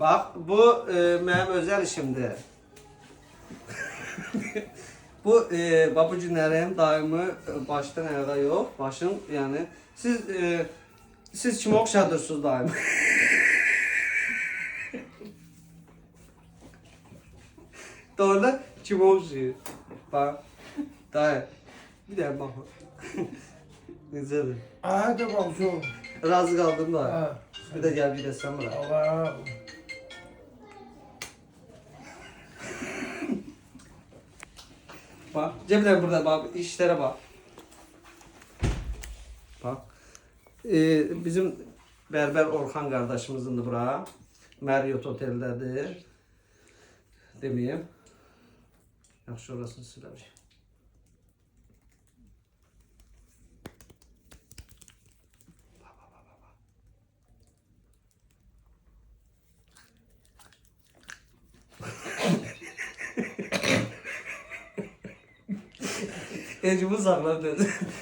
Bax, bu e, mənim özəl işimdir. bu e, bax bu günlərim daimi e, başdan ayağa yox, başın yəni siz e, siz kimi oxşadırsınız daimi. Doğrudan kim oxşayır? Bax. Dayı. Bir də bax. Necədir? Hadi komşu. Razı qaldım da. Ha. Bir də gəl bir də sən bura. Allah. Bak cebden burada bak işlere bak. Bak. Ee, bizim berber Orhan kardeşimizin de bura. Marriott oteldedir. Demeyeyim. Yaxşı orasını Ecimi saxladı.